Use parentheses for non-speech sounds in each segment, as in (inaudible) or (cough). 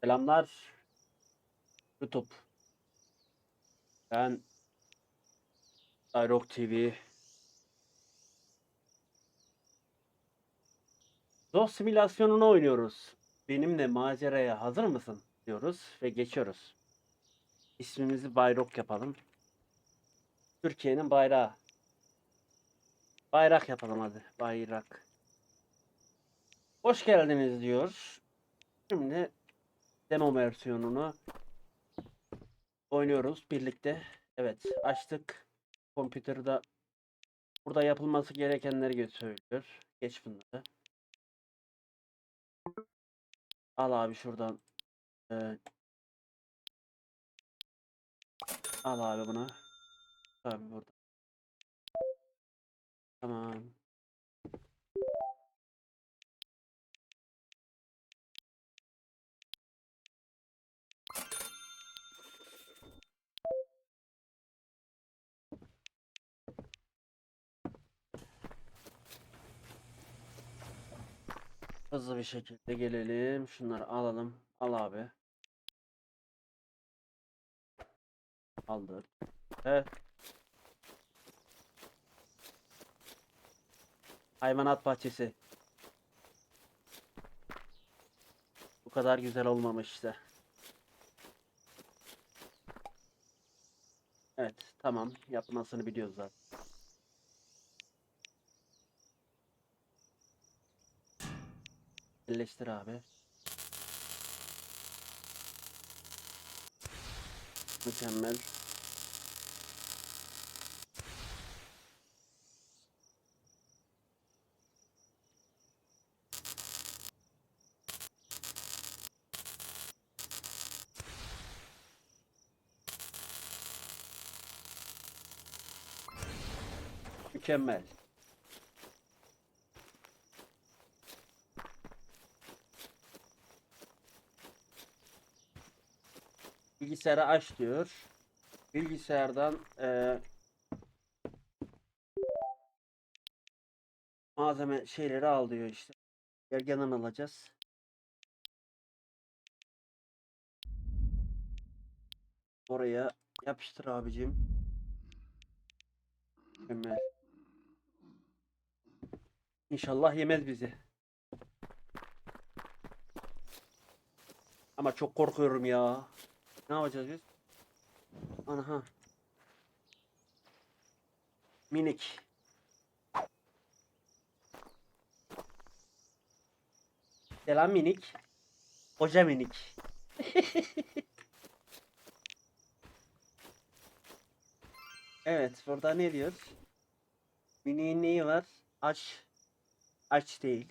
Selamlar. YouTube. Ben Ayrok TV. Zor simülasyonunu oynuyoruz. Benimle maceraya hazır mısın? diyoruz ve geçiyoruz. İsmimizi Bayrok yapalım. Türkiye'nin bayrağı. Bayrak yapalım hadi. Bayrak. Hoş geldiniz diyor. Şimdi demo versiyonunu oynuyoruz birlikte. Evet açtık. Computer'da burada yapılması gerekenleri söylüyor. Geç bunları. Al abi şuradan. Ee, al abi bunu. Abi burada. Tamam. Hızlı bir şekilde gelelim. Şunları alalım. Al abi. Aldık. Evet. Hayvanat bahçesi. Bu kadar güzel olmamış işte. Evet, tamam. Yapmasını biliyoruz zaten. Birleştir abi. Mükemmel. Mükemmel. Bilgisayarı aç diyor. Bilgisayardan eee malzeme şeyleri al diyor işte. Gergedan alacağız. Oraya yapıştır abicim. Mükemmel. İnşallah yemez bizi. Ama çok korkuyorum ya. Ne yapacağız biz? Aha. Minik. Selam minik. Koca minik. (laughs) evet, burada ne diyor? Miniğin neyi var? Aç. Aç değil.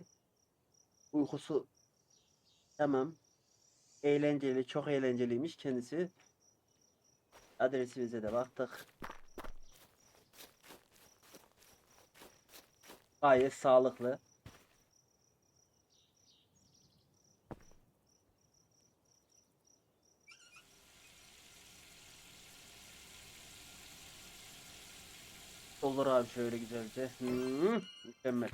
Uykusu. Tamam. Eğlenceli, çok eğlenceliymiş kendisi. Adresimize de baktık. Gayet sağlıklı. Olur abi şöyle güzelce. Hmm, mükemmel.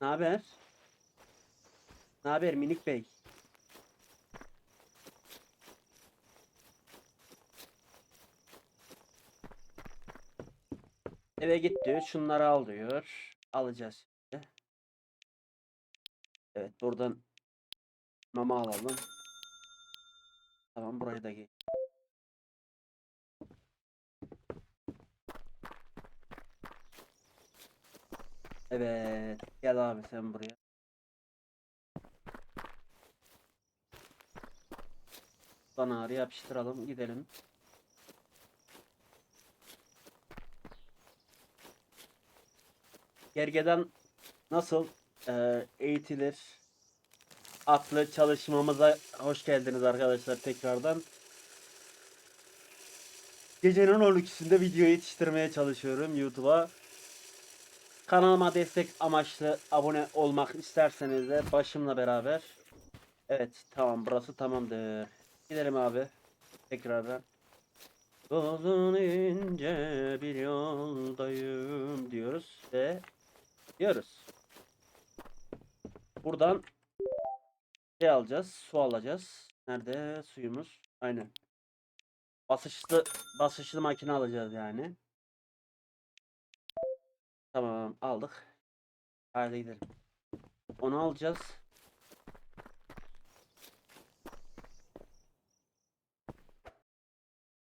Ne haber? Ne haber minik bey? Eve git diyor. Şunları al diyor. Alacağız şimdi. Evet buradan mama alalım. Tamam burayı da geç. Evet. Gel abi sen buraya. Bana yapıştıralım. Gidelim. Gergedan nasıl eee, eğitilir? Atlı çalışmamıza hoş geldiniz arkadaşlar tekrardan. Gecenin 12'sinde video yetiştirmeye çalışıyorum YouTube'a. Kanalıma destek amaçlı abone olmak isterseniz de başımla beraber. Evet tamam burası tamamdır. Gidelim abi. Tekrardan. Uzun ince bir yoldayım diyoruz ve diyoruz. Buradan şey alacağız. Su alacağız. Nerede suyumuz? Aynen. Basınçlı basınçlı makine alacağız yani. Tamam aldık. Hadi gidelim. Onu alacağız.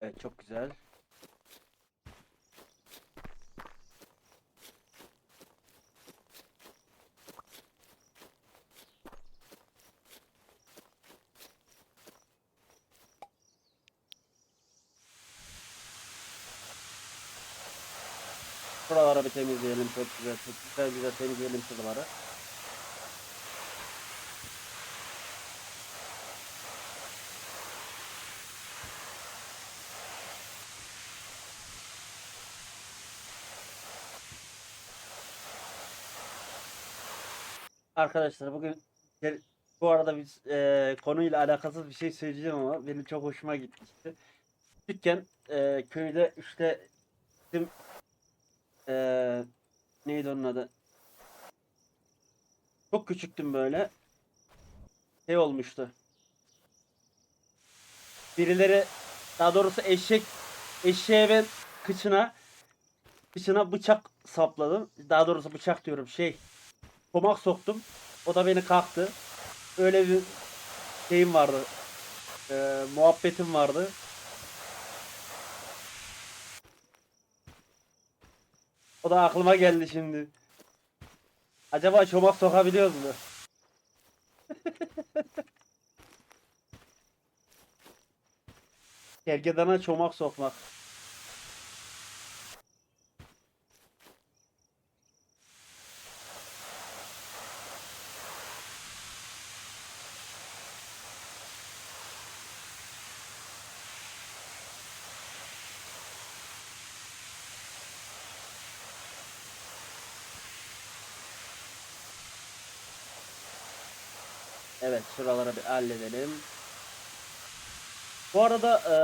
Evet çok güzel. Şuraları bir temizleyelim çok güzel çok güzel güzel temizleyelim şuraları. Arkadaşlar bugün bu arada biz eee, konuyla alakasız bir şey söyleyeceğim ama benim çok hoşuma gitmişti. Küçükken eee, köyde işte bizim eee, neydi onun adı? Çok küçüktüm böyle. Şey olmuştu. Birileri daha doğrusu eşek eşeğe ben kıçına kıçına bıçak sapladım. Daha doğrusu bıçak diyorum şey Tomak soktum. O da beni kalktı. Öyle bir şeyim vardı. Eee, muhabbetim vardı. O da aklıma geldi şimdi. Acaba çomak sokabiliyoruz mu? (laughs) Gergedana çomak sokmak. Evet şuralara bir halledelim. Bu arada e,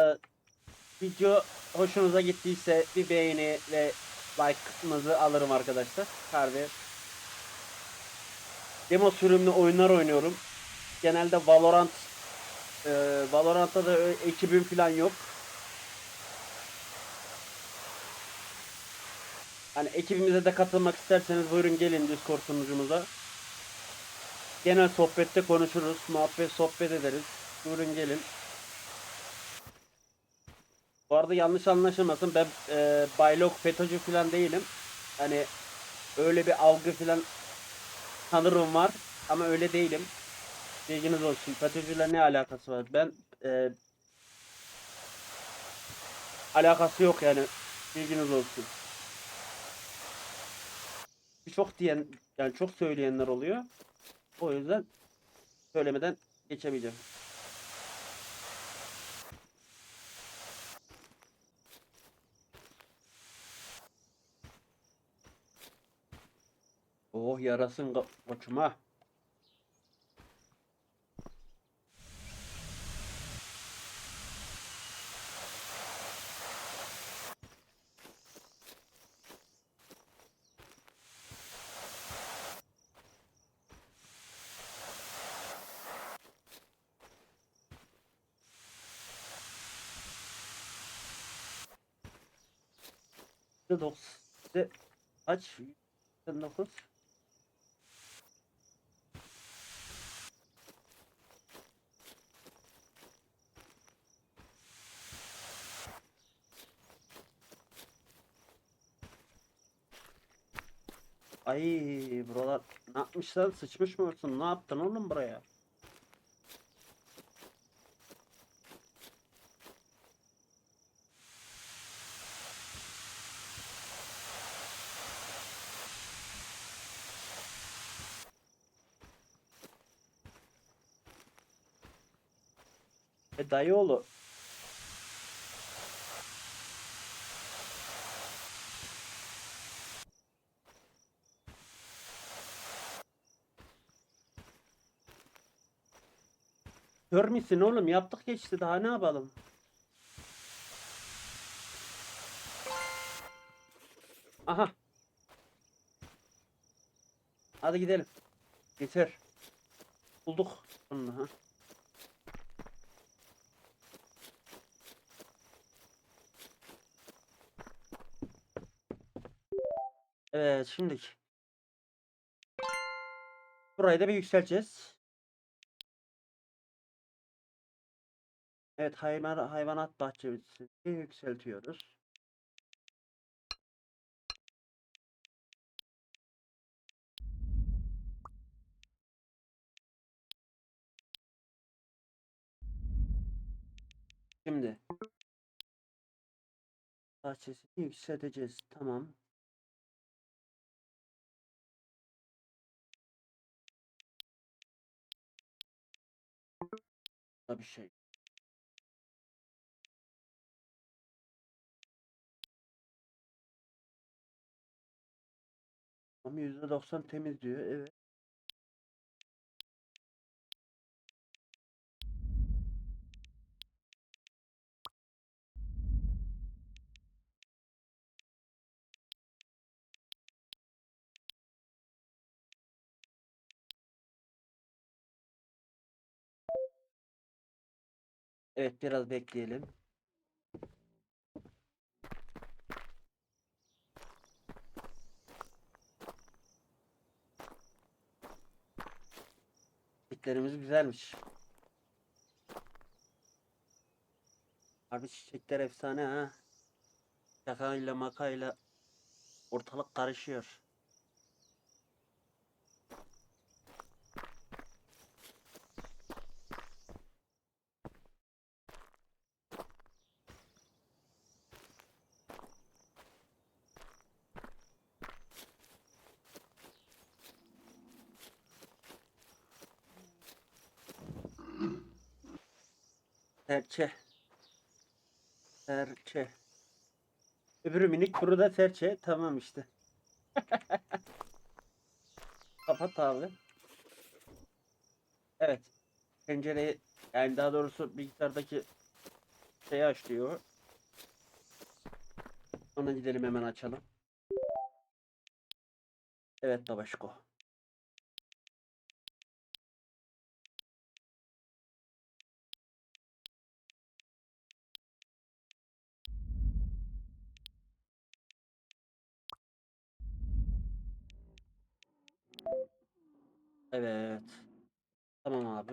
video hoşunuza gittiyse bir beğeni ve like'ınızı alırım arkadaşlar. Harbi. Demo sürümlü oyunlar oynuyorum. Genelde Valorant e, Valorant'ta da ekibim falan yok. Hani ekibimize de katılmak isterseniz buyurun gelin Discord sunucumuza. Genel sohbette konuşuruz, muhabbet sohbet ederiz. Buyurun gelin. Bu arada yanlış anlaşılmasın ben e, Baylok FETÖ'cü falan değilim. Hani öyle bir algı falan sanırım var ama öyle değilim. Bilginiz olsun. FETÖ'cüyle ne alakası var? Ben e, alakası yok yani. Bilginiz olsun. Çok diyen yani çok söyleyenler oluyor. O yüzden söylemeden geçemeyeceğim. Oh yarasın maçıma. %9 kaç? %9 Ay buralar ne yapmışlar? Sıçmış mı olsun? Ne yaptın oğlum buraya? E dayıoğlu. Görmüşsün oğlum yaptık geçti daha ne yapalım? Aha. Hadi gidelim. Getir. bulduk. Ha. Evet şimdi burayı da bir yükselteceğiz. Evet hayvan hayvanat bahçesini yükseltiyoruz. Şimdi bahçesini yükselteceğiz. Tamam. Bir şey. Ama %90 temiz diyor. Evet. Evet biraz bekleyelim. Çiçeklerimiz güzelmiş. Abi çiçekler efsane ha. Şakayla makayla ortalık karışıyor. Serçe. Serçe. Öbürü minik, buru da serçe. Tamam işte. (laughs) Kapat abi. Evet. Pencereyi yani daha doğrusu bilgisayardaki şeyi aç diyor. Ona gidelim hemen açalım. Evet babaşko. Evet. Tamam abi.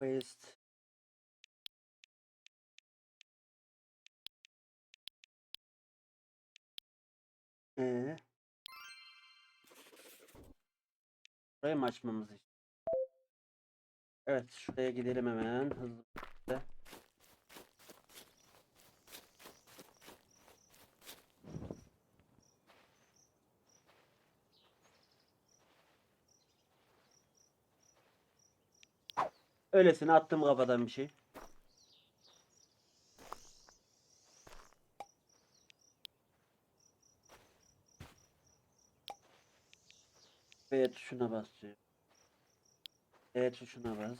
Waste. Ee. Burayı mı açmamız için? Evet, şuraya gidelim hemen hızlı. Öylesine attım kafadan bir şey. Evet tuşuna bas diyor. Evet tuşuna bas.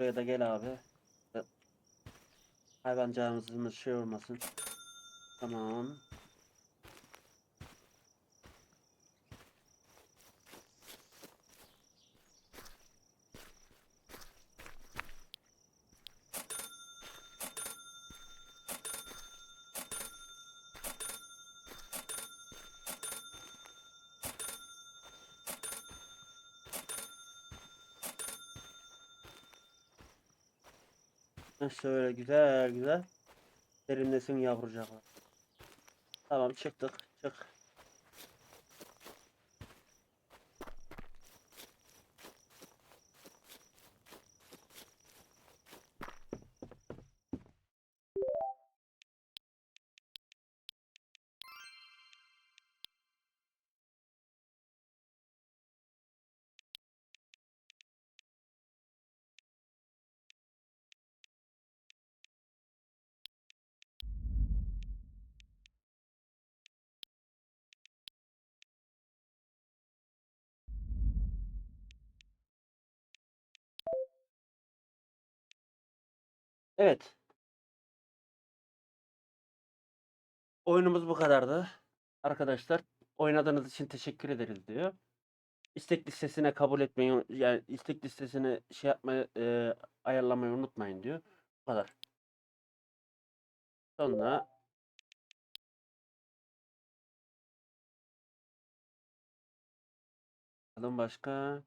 Buraya da gel abi. Hayvancağımızın şey olmasın. Tamam. Şöyle güzel güzel. Derinlesin yavrucaklar. Tamam çıktık. Çık. Evet. Oyunumuz bu kadardı. Arkadaşlar oynadığınız için teşekkür ederiz diyor. İstek listesine kabul etmeyi yani istek listesine şey yapmayı e, ayarlamayı unutmayın diyor. Bu kadar. Sonra Bakalım başka.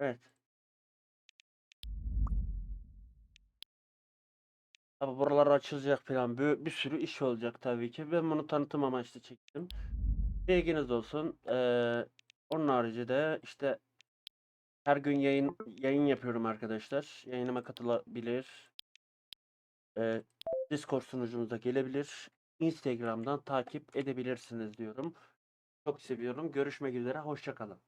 Evet. Tabi buralar açılacak falan. Bir, bir sürü iş olacak tabii ki. Ben bunu tanıtım amaçlı çektim. Bilginiz olsun. Ee, onun harici de işte her gün yayın yayın yapıyorum arkadaşlar. Yayınıma katılabilir. Ee, Discord sunucumuza gelebilir. Instagram'dan takip edebilirsiniz diyorum. Çok seviyorum. Görüşmek üzere. Hoşçakalın.